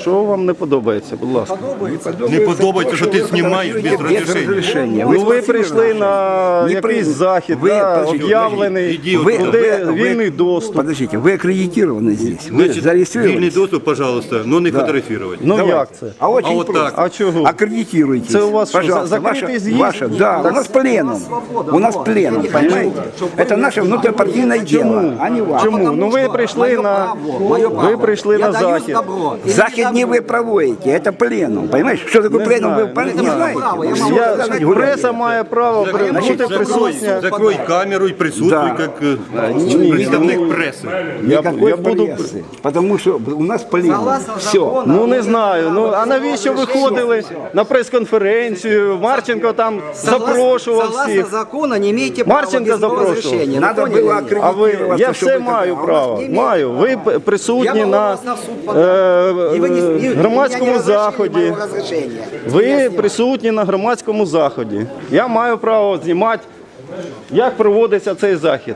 Що вам не подобається, будь ласка? Не подобається, що ти знімаєш без розрішення. Ну ви прийшли на Не якийсь при- захід, Ви, да, подождите, об'явлений, Іди, Вы, куди вы- вільний вы- доступ. Подождите, вы аккредитированы здесь, вы Значить, вільний зарегистрированы. доступ, пожалуйста, но не фотографувати. Ну як це? А очень А вот просто. так. А чого? Аккредитируйтесь. Это у вас что, пожалуйста, за- закрытый ваша, съезд? ваша, да, у нас пленум. У нас пленум, понимаете? Это наше внутрипартийное дело, а не ваше. Чому? Ну ви прийшли на ви прийшли на захід. Захід не ви проводите, это пленум, понимаешь? Что такое пленум, знаю, вы не, знаете? Всё, Я, сказать, гуляйте. преса має право при- бути Закрой, присутня. закрой камеру і присутствуй Да. як е, представник преси. Я, Никакой я буду прессы, потому что у нас пленум. Все. Ну не знаю. Ну а навіщо ви ходили на прес-конференцію? Марченко там запрошував Согласно всіх. закона не имеете права Марченко без моего запрошував. разрешения. Надо Вы поняли было меня? А ви аккредитироваться, я все чтобы маю это- право. не Маю. Ви п- Я присутні могу на вас на е, не громадському заході. Ви присутні на громадському заході. Я маю право знімати, як проводиться цей захід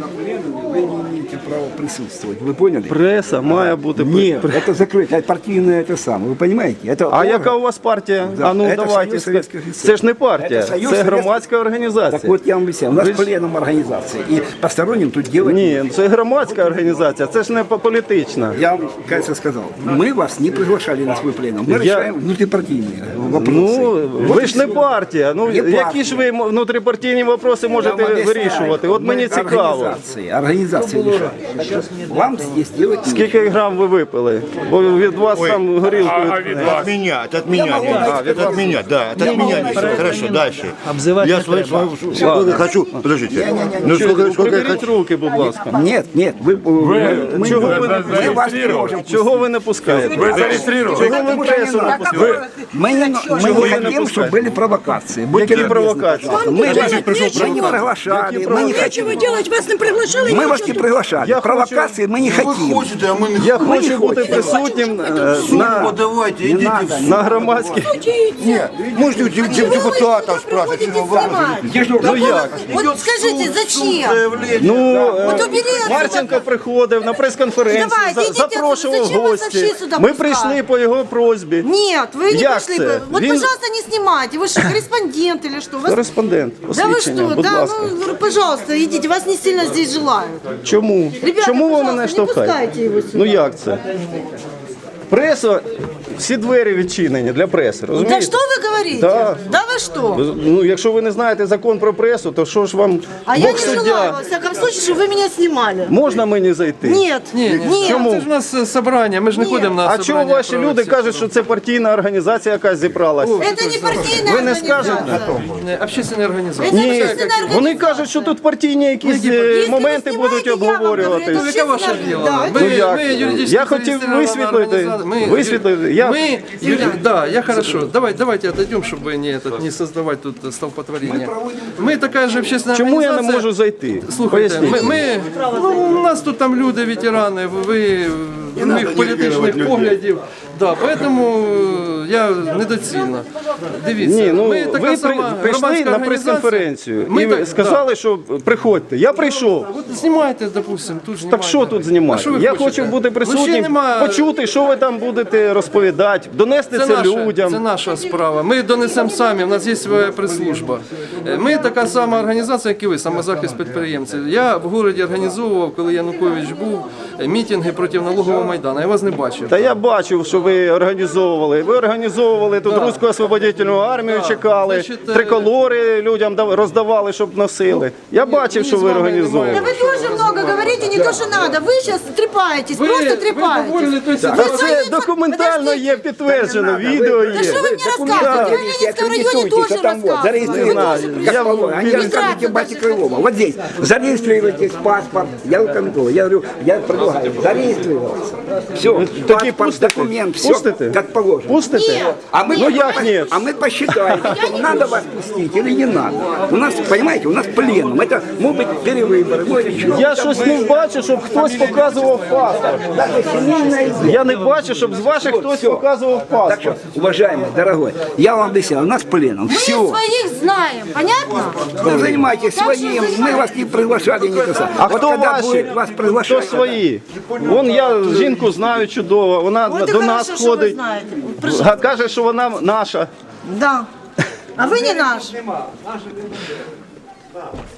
На пленуме вы не имеете права присутствовать, вы поняли? Преса має бути. при- Нет, это закрыто, это партийное это самое, вы понимаете? Это А орган. яка у вас партія? Да, а ну це давайте. Союз Советських Офіцерів. Це ж не партія, Це це, Союз Советських- громадська організація. Так вот я вам объясняю, у нас Вы ж- пленум организации, и посторонним тут делать Ні, це громадська організація, це ж не по- політична. Я вам, кажется, сказал, мы вас не приглашали на свой пленум, мы Я- решаем внутрипартийные вопросы. Ну, Вот ви и ж не всё. партія. Ну Є які партія. ж ви внутріпартійні вопроси Я можете вам объясняю. вирішувати? От Мы мені цікаво. Организации, организации решают. Вам здесь делать нечего. Скільки грам ви випили? Бо від вас там горілку. От меня, от меня, а, это от меня, да, это от меня несет. Хорошо, дальше. Я свою, свою, сколько хочу, подождите, ну сколько, сколько я Приберіть хочу. руки, будь ласка. Нет, нет, вы, мы, мы, чего вы- мы вас не можем Чого ви не пускаєте? Чего Чого ви пресу не пускаєте? Мы не, мы Чего не вы не хотим, пускаете? чтобы были провокации. Будьте Какие любезны, провокации? пожалуйста. Мы, мы не приглашали, мы не хотим. Нечего делать, вас не приглашали. Мы вас не приглашали. Я Провокации мы не хотим. Хочете, а мы не Я не хочу бути хочемо. присутнім е, на, Подавайте, идите в суд. на громадській. Можете у дев- дев- депутатов спрашивать, что вам Ну як? Вот скажите, зачем? Ну, е, От убери отсюда. Марченко приходив на прес-конференцію, Давайте, за- идите запрошував отсюда. Зачем вас гості. вообще сюда Ми пускают? прийшли по його просьбі. Нет, вы не Як пришли. це? бы. Вот, Він- пожалуйста, не снимайте. Вы что, корреспондент или что? Вас- Кореспондент, Да вы посвідчення, что, будь да, ласка. ну, пожалуйста, идите, вас не сильно здесь желают. Чому? Ребята, Чому ви пожалуйста, мене не штовхаєте? пускайте. Ну як це? Преса, всі двері відчинені для преси, Да розумієте? что вы говорите? Да. Да вы что? Ну, якщо ви не знаєте закон про пресу, то що ж вам А я Бог не желаю, суддя? во всяком случае, чтобы вы меня снимали. Можна мені зайти? Нет, Ні, ні, нет. Чому? Це ж у нас е, собрання, ми ж не Ні. ходимо на А собрання. чого ваші про люди ці- кажуть, що це партійна організація якась зібралась? Это не партийная Вы не скажете? организация. Не, общественні організації. Это Ні, общественная вони организация. кажуть, що тут партійні якісь е, Если вы моменти снимаете, будуть я вам говорю, обговорювати. это Ну, яке ваше общественная- діло? Да, Ми, Ну, як? ми юридично Я хотів зареєстрована висвітлити, організація. Ми, висвітлити. Я- Ми, юри... да, я хорошо. Давай, давайте отойдем, чтобы не, этот, не создавать тут э, столпотворение. Мы такая же общественная Чому я не организация. можу зайти? Слухайте, Поясніть. ми, ми, ну, у нас тут там люди, ветерани, ви других політичних поглядів. Да, поэтому е, я недоцільна. Дивіться, Ні, ну ми така ви при, сама прийшли громадська на прес-конференцію Ми і так- сказали, що приходьте. Я прийшов. Да. От знімайте, допустим, тут знімайте. Так що тут А знімати? що ви Я хочете? хочу бути Ну, ще присутнім, нема- почути, що ви там будете розповідати, донести це, Це, наша, людям. це наша справа. Ми донесемо самі. У нас є своя прес-служба. Е, Ми така сама організація, як і ви, самозахист підприємців. Я в городі організовував, коли Янукович був, е, мітинги проти налогового майдану. Я вас не бачив. Та я бачив, що ви організовували. Ви організовували тут руську освободительну армію, чекали, Значить, триколори людям дав- роздавали, щоб носили. Я бачив, що ви організовували. Да вы тоже много не то, что надо. Вы сейчас трепаетесь, Ви, просто ви трепаетесь. говорили той Та ситуації. це документально є підтверджено, відео Да что є. вы мне рассказываете? Вы в Ленинском районе тоже там вот, рассказывали. Вы зарегистрируйтесь. тоже Я- Как положено. Они я- рассказывайте бате Крылова. Вот здесь. Зарегистрируйтесь, паспорт. Я рекомендую. Я говорю, я предлагаю зарегистрироваться. Все, Такі паспорт, пустите? документ, все Пустите? как положено. Пустите? Нет. А мы, Ну як нет? а мы посчитаем, надо вас пустить или не надо. У нас, понимаете, у нас пленум. Это могут быть перевыборы. может быть, чего. Я щось не бачу, щоб хтось показував паспорт. Даже семейное дело. Я не бачу, щоб з ваших хтось Всё. показував Так паспорт. что, уважаемый, дорогой, я вам объясняю, у нас пленум. Мы Все. своих знаем, понятно? Вы занимаетесь Так что своим, мы вас не приглашали не то самое. А Вот хто когда ваші? будет вас Хто приглашать, свої? Вон я жінку знаю чудово. Вона Вот и до хорошо, нас что вы ходить. знаете. Вот Га- Каже, що вона наша. Да. А вы не наш.